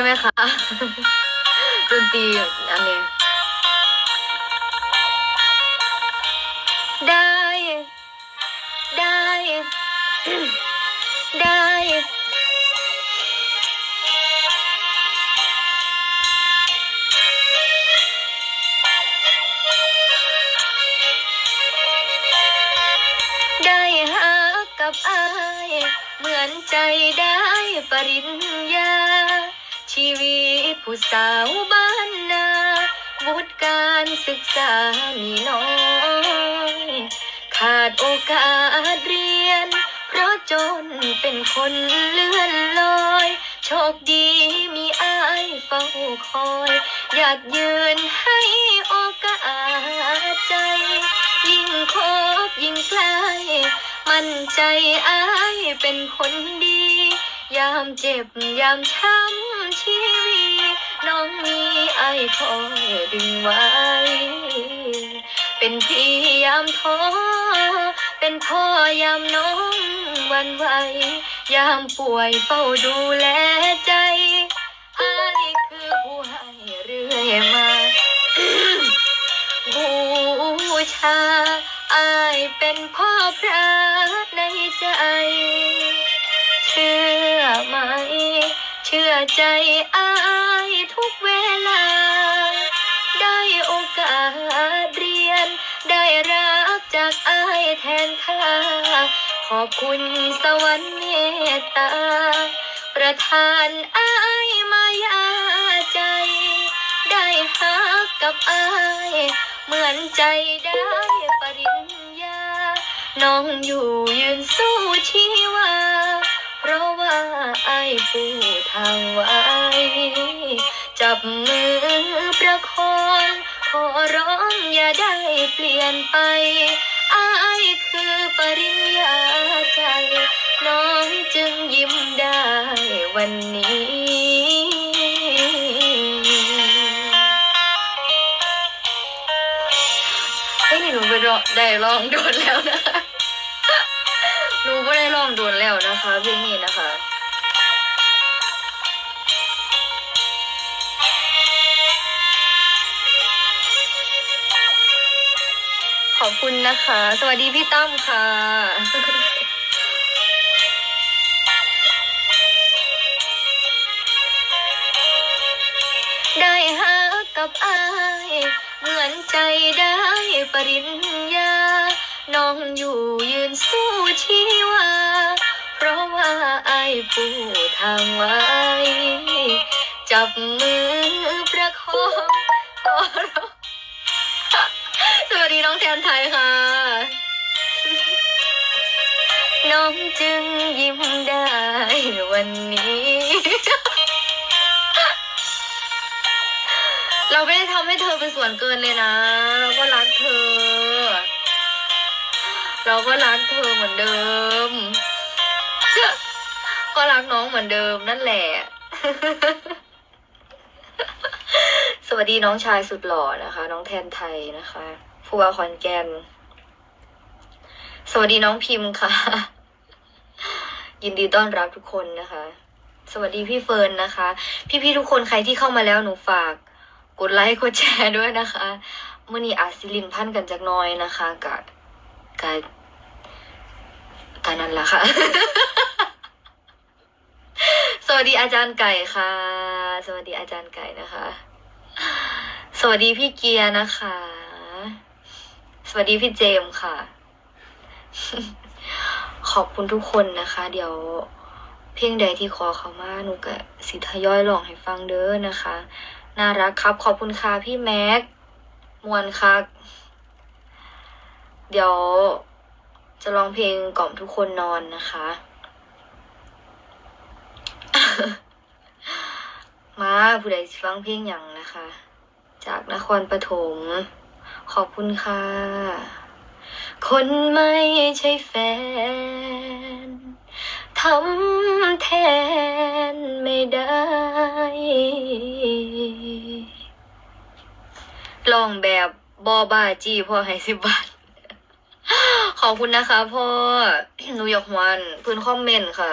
ช่ไหมคะดนตรีอันนี้ ได้ ได้ ได้ ได้หักกับอาย เหมือนใจได้ปริญญา ชีวิตผู้สาวบ้านนาวุฒิการศึกษามีน้อย ขาดโอกาสเรียน เพราะจนเป็นคนเลื่อนลอย โชคดีมีอายเฝ้าคอย อยากยืนให้โอกาสใจ ยิ่งคบยิ่งใกล้มั่นใจอายเป็นคนดี ยามเจ็บยามช้ำ ชีวิตน้องมีไอายคอยดึงไว้ เป็นพี่ยามท้อ เป็นพ่อยามน้องวันไหวยามป่วยเฝ้าดูแลใจอายคือผู้ให้เรื่อยมาบูชาอายเป็นพ่อพระ ใจอายทุกเวลา ได้โอกาสเรียน ได้รักจากอายแทนค่า ขอบคุณสวรรค์เมตตา ประทานอายมายาใจ ได้หักกับอาย เหมือนใจได้ปริญญา น้องอยู่ยืนสู้ชีวา เพราะว่าไอายผู้ทางไว้ จับมือประคองขอร้องอย่าได้เปลี่ยนไปไอายคือปริญญาใจ น้องจึงยิ้มได้วันนี้เฮ้หนูไปรอได้ลองโดนแล้วนะ นูไม่ได้ลองโดนแล้วนะคะเพลงนี้นะคะขอบคุณนะคะ สวัสดีพี่ตั้มค่ะ ได้หักกับอาย เหมือนใจได้ปริญญ น้องอยู่ยืนสู้ชีวา เพราะว่าไอายผู้ทางไว้ จับมือประคองขอร้องสวัสดีน้องแทนไทยค่ะ น้องจึงยิ้มได้วันนี้ เราไม่ได้ทำให้เธอเป็นส่วนเกินเลยนะ เราก็รักเธอเหมือนเดิม ก็รักน้องเหมือนเดิมนั่นแหละ สวัสดีน้องชายสุดหล่อนะคะ น้องแทนไทยนะคะผู้ว่าขอนแกน สวัสดีน้องพิมพ์ค่ะ ยินดีต้อนรับทุกคนนะคะ สวัสดีพี่เฟิร์นนะคะ พี่ๆทุกคนใครที่เข้ามาแล้วหนูฝาก กดไลค์กดแชร์ด้วยนะคะมื่อนี้อาจสิลินพันกันจากน้อยนะคะกับกับ การนั้นละค่ะ สวัสดีอาจารย์ไก่ค่ะ สวัสดีอาจารย์ไก่นะคะ สวัสดีพี่เกียร์นะคะ สวัสดีพี่เจมค่ะ ขอบคุณทุกคนนะคะ เดี๋ยวเพลงใดที่ขอเขามาหนูก็สิทยอยลองให้ฟังเด้อนะคะ น่ารักครับ ขอบคุณค่ะพี่แม็กมวนคักเดี๋ยว จะร้องเพลงกล่อมทุกคนนอนนะคะ มาผู้ใดฟังเพลงอย่างนะคะ จากนครปฐม ขอบคุณค่ะ คนไม่ใช่แฟนทำแทนไม่ได้ ลองแบบบอบาจีพ่อให้สิบบาท ขอบคุณนะคะพ่อหนูอยากหวันพื้นคอมเมนต์ค่ะ